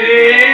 Hare